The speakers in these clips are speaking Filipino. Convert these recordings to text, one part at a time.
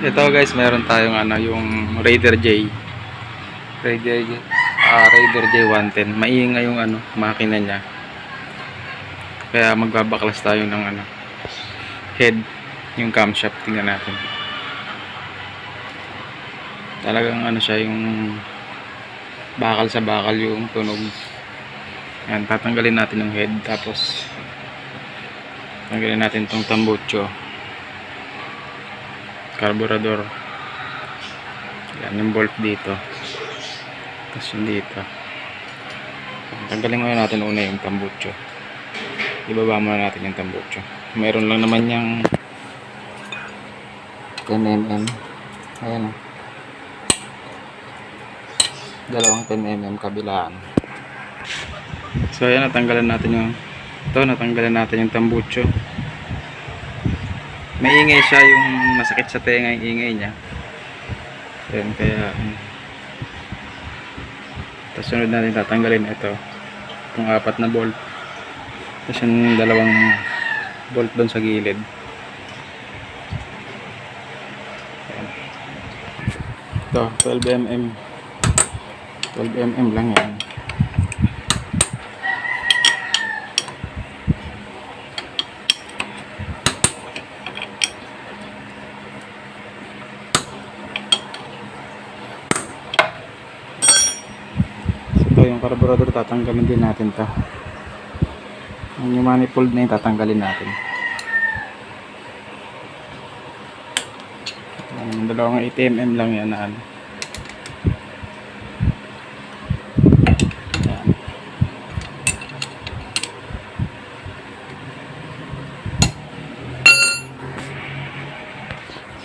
Ito guys, meron tayong ano, yung Raider J. Raider J. ah Raider J110. Maingay yung ano, makina niya. Kaya magbabaklas tayo ng ano, head, yung camshaft. Tingnan natin. Talagang ano siya, yung bakal sa bakal yung tunog. Yan, tatanggalin natin yung head. Tapos, tanggalin natin tong tambucho carburetor yan yung bolt dito. Tapos yung dito. Tanggalin muna natin una yung tambucho. Ibaba muna natin yung tambucho. Meron lang naman yung 10mm ayan o dalawang 10mm kabilaan. So ayan natanggalan natin yung ito natanggalan natin yung tambucho may ingay siya yung masakit sa tenga yung ingay niya. Yan kaya um, tapos sunod natin tatanggalin ito. Itong apat na bolt. Tapos yung dalawang bolt doon sa gilid. Yan. ito 12mm 12mm lang yan ito carburetor tatanggalin din natin to. Yung manifold na yung tatanggalin natin. Yung dalawang 8mm lang yan na ano.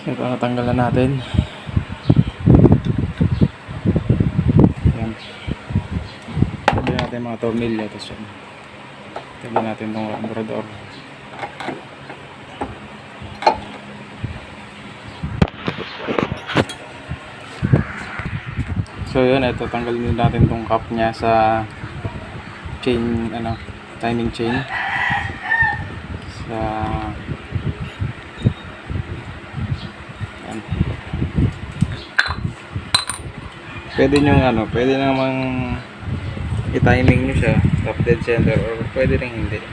Ito natanggalan natin yan tabi natin mga tornilyo tapos yun. Tabi natin itong carburetor so yun ito tanggalin din natin itong cap nya sa chain ano timing chain. Sa yan. Pwede nyo ano pwede namang i-timing nyo siya top dead center or pwede rin hindi.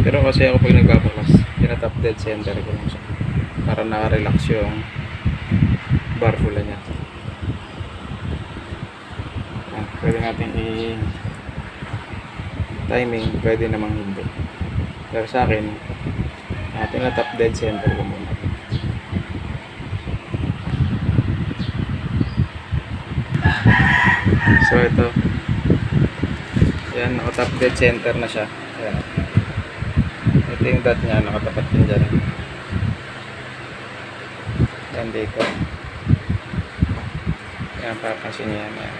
Pero kasi ako pag nagbabaklas tina top dead center ko lang siya para naka-relax yung barbula niya. Yan, pwede natin i timing pwede namang hindi. Pero sa akin natin na top dead center ko muna. So ito. Yan, naka-top dead center na siya. Ayan. Ito yung dot niya, nakatapat din dyan. Yan dito. Yan, papansin niya yan. yan.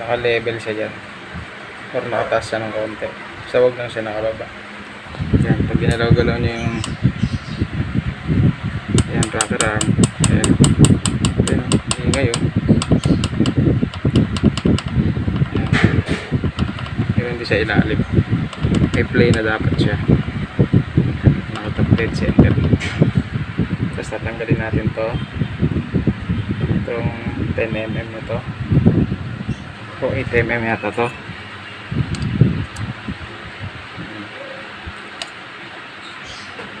Naka-level siya dyan. Or nakataas siya ng konti. Sa wag lang siya nakababa. Yan, pag ginalaw-galaw niya yung yan, rocker arm. Ayan. Ayan, ingay siya ilalim. May play na dapat siya. Nakatap dead center. Tapos tatanggalin natin to. Itong 10mm na to. O 8mm yata to.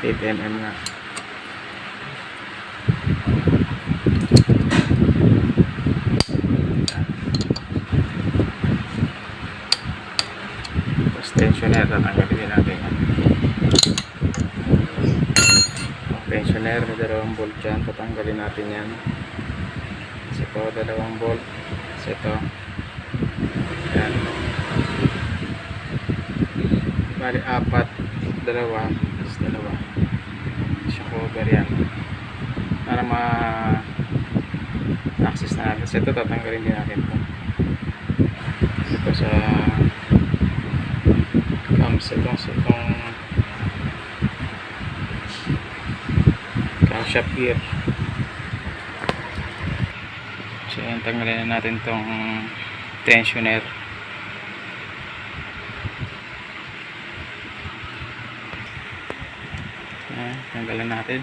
Eight mm nga. Tensioner, tatanggalin din natin yan. Ang tensioner, may dalawang bolt dyan, tatanggalin natin yan. Tapos ito, dalawang bolt. Tapos ito. Yan. Bali, apat, dalawa, tapos dalawa. Siya cover yan. Para ma access na natin. Tapos ito, tatanggalin din natin ito. Ito sa um, itong, itong camshaft gear so yan tanggalin na natin tong tensioner. Yan, tanggalin natin.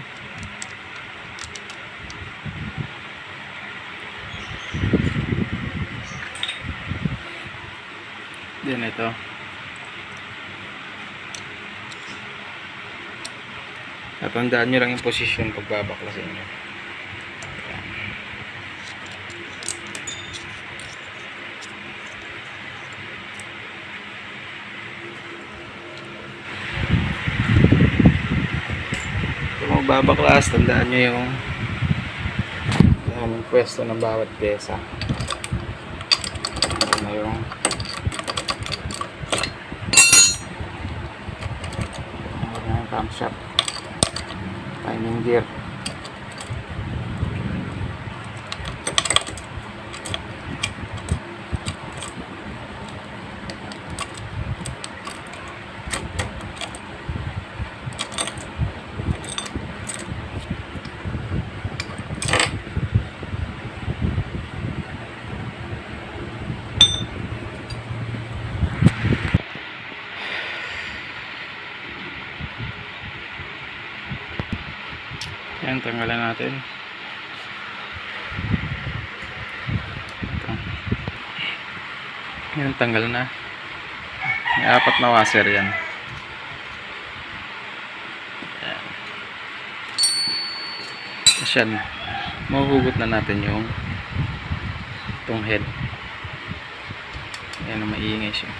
Din ito. Tatandaan nyo lang yung posisyon pag babaklasin nyo. Yan. Kung magbabaklas, tandaan nyo yung yung pwesto ng bawat pyesa. Yan na yung Yan na yung camshaft. Timing Yan, tanggalan natin. Ito. Yan, tanggal na. May apat na washer yan. Yan. Mahuhugot na natin yung itong head. Yan, maingay siya.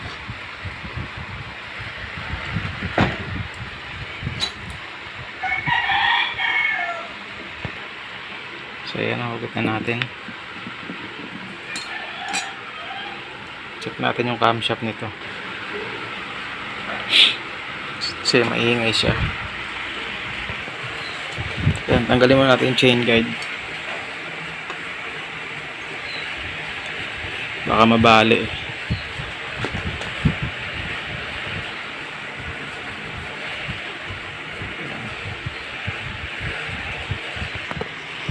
So ayan, nahugot na natin. Check natin yung camshaft nito. Kasi maingay siya. Ayan, tanggalin mo natin yung chain guide. Baka mabali eh.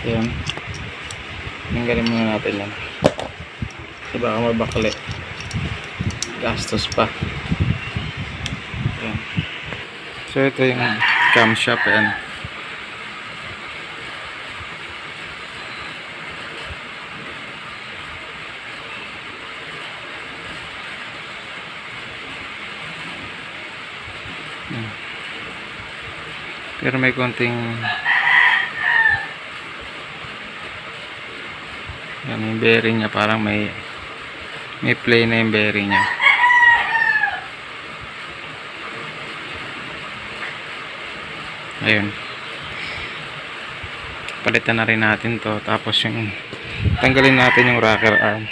Ayan. Tanggalin muna natin yan. Kasi baka mabakli. Gastos pa. Ayan. So ito yung camshaft. Ayan. Pero may konting Yan yung bearing niya parang may may play na yung bearing niya. Ayun. Palitan na rin natin to tapos yung tanggalin natin yung rocker arm.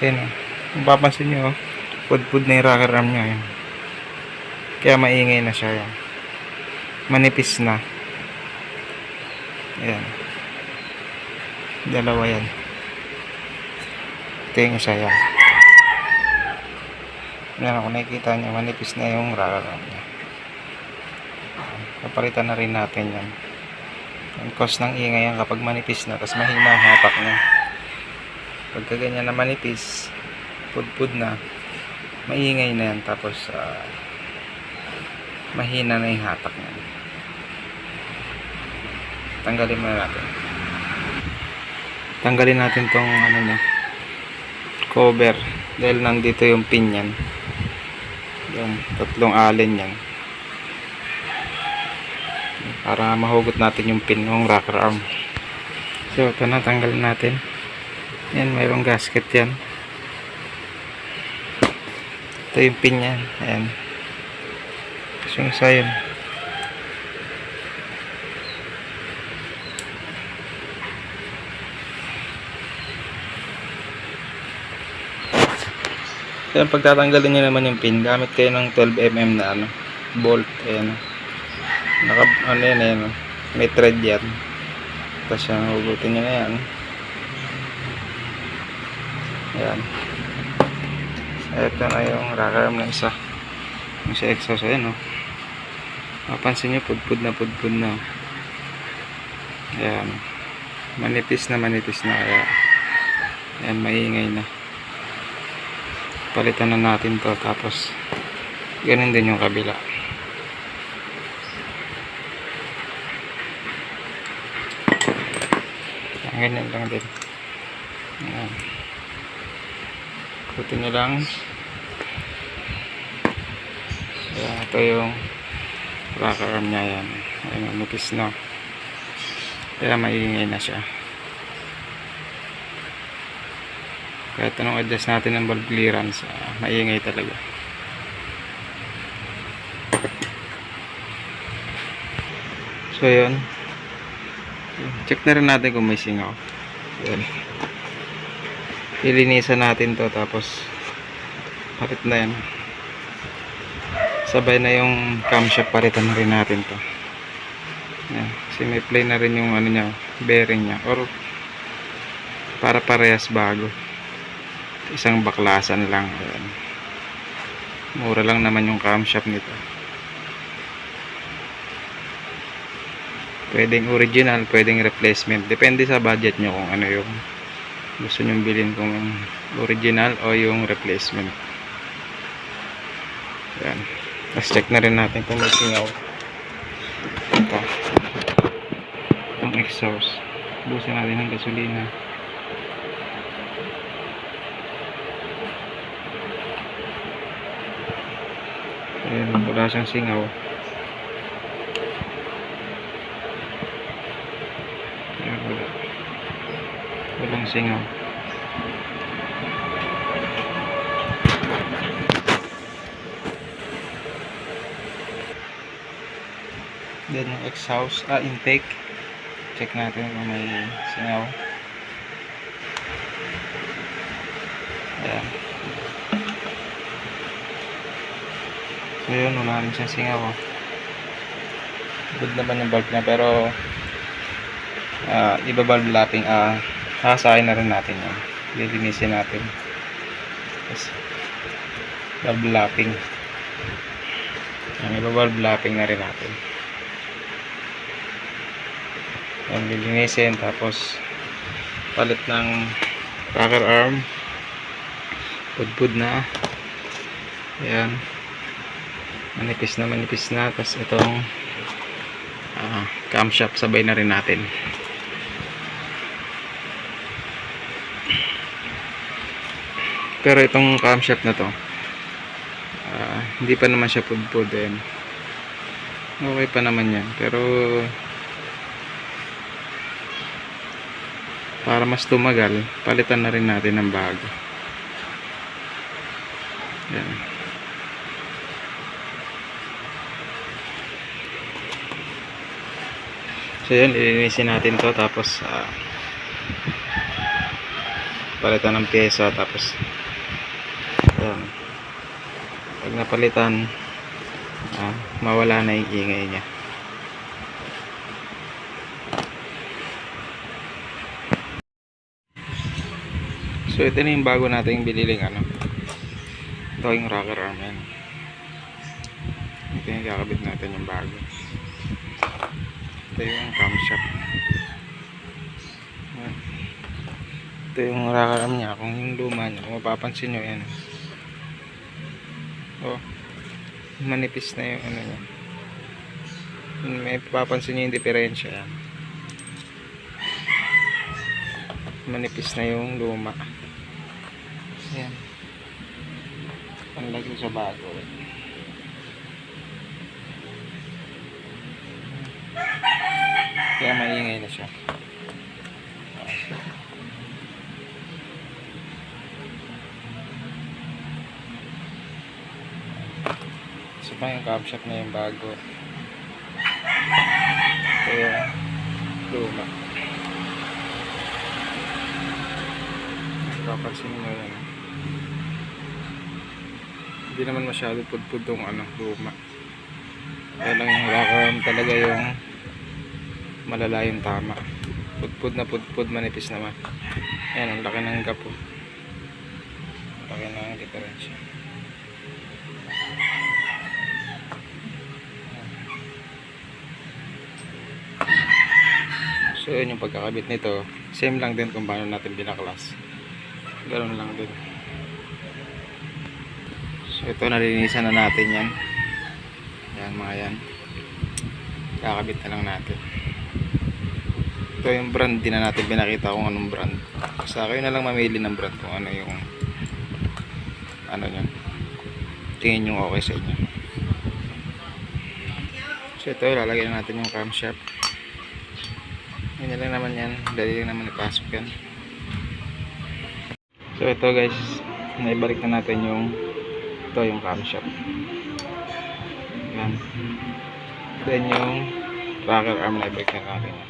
Ayun oh. Kung papansin nyo, oh, pudpud na yung rocker arm niya. Ayun. Kaya maingay na siya yan. Manipis na. Ayan. Dalawa yan. Yung isa yan. Yan kung nakikita niya, manipis na yung rocker arm niya. Papalitan na rin natin yan. Ang cause ng ingay yan kapag manipis na, tapos mahina ang hatak niya. Pagka ganyan na manipis, pudpud na, maingay na yan, tapos ah, mahina na yung hatak niya. Tanggalin muna natin. Tanggalin natin tong ano niya, cover dahil nandito yung pin yan yung tatlong allen yan para mahugot natin yung pin ng rocker arm. So ito na tanggalin natin. Yan mayroong gasket yan. Ito yung pin yan ayan. Tapos yung isa yun Yan, pagtatanggalin nyo naman yung pin, gamit kayo ng 12mm na ano, bolt, ayan. Naka, ano yan, ayan, oh. may thread yan. Tapos yan, hugutin nyo na yan. Ayan. Ito na yung arm ng isa. Yung sa exhaust, ayan, oh. Mapansin nyo, pudpud na pudpud na. Ayan. Manipis na manipis na, kaya, ayan, maingay na palitan na natin to tapos ganun din yung kabila ganyan lang din Ayan. kutin nyo lang Kaya ito yung rocker arm niya yan. Ayun, nipis na. Kaya maingay na siya. Kahit anong adjust natin ng valve clearance, ah, maingay talaga. So yun. Check na rin natin kung may singaw. Yan. Ilinisan natin to tapos palit na yan. Sabay na yung camshaft palitan na rin natin to. Yan. Kasi may play na rin yung ano niya, bearing niya. Or para parehas bago. Isang baklasan lang. Ayan. Mura lang naman yung camshaft nito. Pwedeng original, pwedeng replacement. Depende sa budget nyo kung ano yung gusto nyong bilhin kung original o yung replacement. Yan. Tapos check na rin natin kung may singaw. Ito. Ang exhaust. Busin natin ng gasolina. Ayan, wala siyang singaw. Ayan, wala. Walang singaw. Then yung exhaust, ah, intake. Check natin kung may singaw. Ayan. So yun, wala rin siyang singaw. Oh. Good naman yung bulb niya pero ah iba valve lapping ah hasakin na rin natin yan lilinisin natin. Tapos, valve lapping yan iba valve lapping na rin natin. Yan lilinisin tapos palit ng rocker arm. Pudpud na. Yan manipis na manipis na tapos itong ah, camshaft sabay na rin natin. Pero itong camshaft na to ah, hindi pa naman siya pudpud eh. okay pa naman yan pero para mas tumagal palitan na rin natin ng bago. Yan So yun, ilinisin natin to tapos ah, palitan ng pyesa tapos ayan. Pag napalitan ah, mawala na yung ingay niya. So ito na yung bago nating biniling ano. Ito yung rocker arm yan. Ito yung kakabit natin yung bago. Ito yung camshaft. Ito yung rocker arm niya. Kung yung luma niya, kung mapapansin nyo yan. Oh, manipis na yung ano niya. May papansin nyo yung diferensya. Yan. Manipis na yung luma. Ayan. Panlagay sa bago. Kaya maingay na siya. Isa pa yung camshaft na yung bago. Kaya luma. Papansin mo yan. Hindi naman masyado pudpud tong ano, luma. Kaya lang yung arm talaga yung malala yung tama. Pudpud na pudpud, manipis naman. Ayan, ang laki ng gap oh. Laki ang diferensya. So yun yung pagkakabit nito. Same lang din kung paano natin binaklas. Ganun lang din. So ito nalinisan na natin yan. Yan mga yan. Kakabit na lang natin. Ito yung brand, din na natin pinakita kung anong brand. Sa kayo na lang mamili ng brand kung ano yung ano nyo. Tingin yung okay sa inyo. So ito, lalagay na natin yung camshaft. Ganyan lang naman yan. Dali lang naman ipasok yan. So ito guys, naibalik na natin yung ito yung camshaft. Yan. Then yung rocker arm na ibalik na natin yan.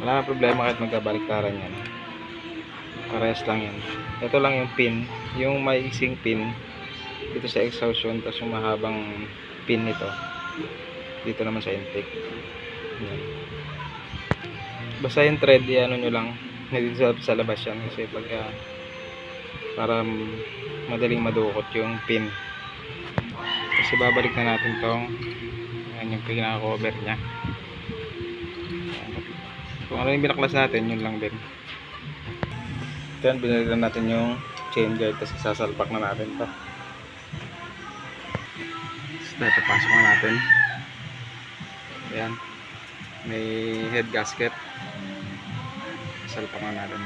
Wala na problema kahit magkabaliktaran yan. Parehas lang yan. Ito lang yung pin. Yung may ising pin dito sa exhaust yun. Tapos yung mahabang pin nito dito naman sa intake. Yan. Basta yung thread, ano nyo lang, dito sa, labas yan. Kasi pagka para m- madaling madukot yung pin. Kasi babalik na natin tong yan yung pinaka-cover niya. Yan. Kung ano yung binaklas natin, yun lang din. Then, binalikan natin yung chain guide, tapos sasalpak na natin to. So, pasok na natin. Ayan. May head gasket. Salpak na natin.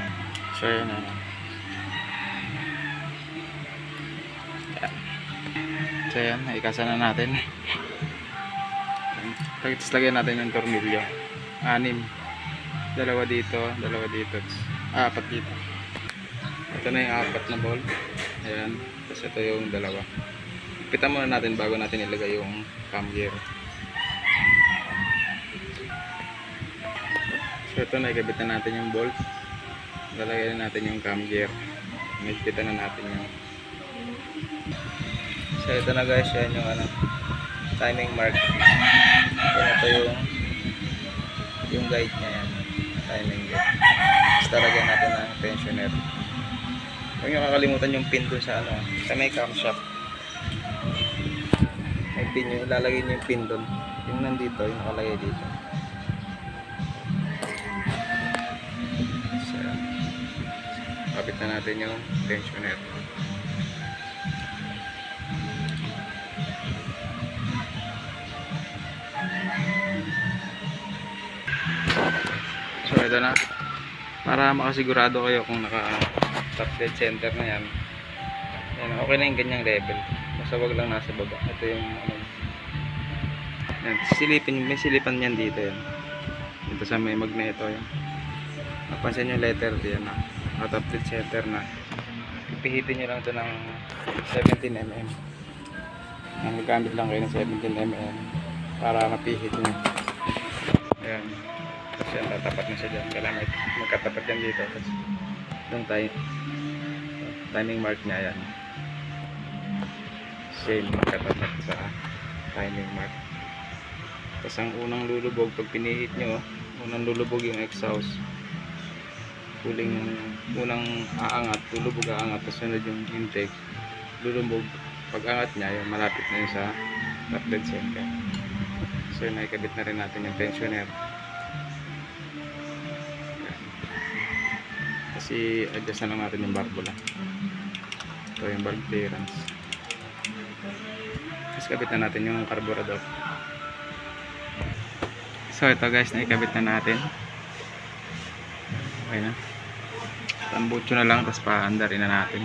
So, ayan na. So, ayan. Naikasa na natin. Tapos lagyan natin yung tornilyo. Anim. Dalawa dito, dalawa dito. Ah, apat dito. Ito na yung apat na ball. Ayan. Tapos ito yung dalawa. Pitan muna natin bago natin ilagay yung cam gear. So ito na ikabit na natin yung bolt. Lalagay na natin yung cam gear. Nagpitan na natin yung So ito na guys, yan yung ano timing mark. Yan ito yung yung guide niya yan. Timing guide. Tapos talagyan natin ng tensioner. Huwag nyo kakalimutan yung pin dun sa ano, sa may camshaft. May pin yun, ilalagay nyo yung pin dun. Yung nandito, yung nakalagay dito. So, kapit na natin yung tensioner. Ito na. Para makasigurado kayo kung naka top dead center na yan. Yan, okay na yung ganyang level. Basta wag lang nasa baba. Ito yung ano. Yan, silipin, may silipan yan dito yan. Dito sa may magneto yan. Napansin yung letter yan na. Out of dead center na. Pipihitin nyo lang ito ng 17mm. Ang lang kayo ng 17mm para mapihit nyo. Ayan. Tapos yan, tatapat na siya dyan. Kailangan magkatapat yan dito. Tapos doon tayo timing mark niya yan. Same magkatapat sa timing mark. Tapos ang unang lulubog, pag pinihit nyo, unang lulubog yung exhaust. Huling, unang aangat, lulubog aangat, tapos sunod yung intake. Lulubog, pag angat niya, yun, malapit na yun sa top dead center. So nakikabit na rin natin yung tensioner. Kasi adjust na lang natin yung barbula. Ito yung valve clearance. Tapos kabit na natin yung carburetor. So ito guys, naikabit na natin. Okay na. Tambucho na lang, tapos paanda rin na natin.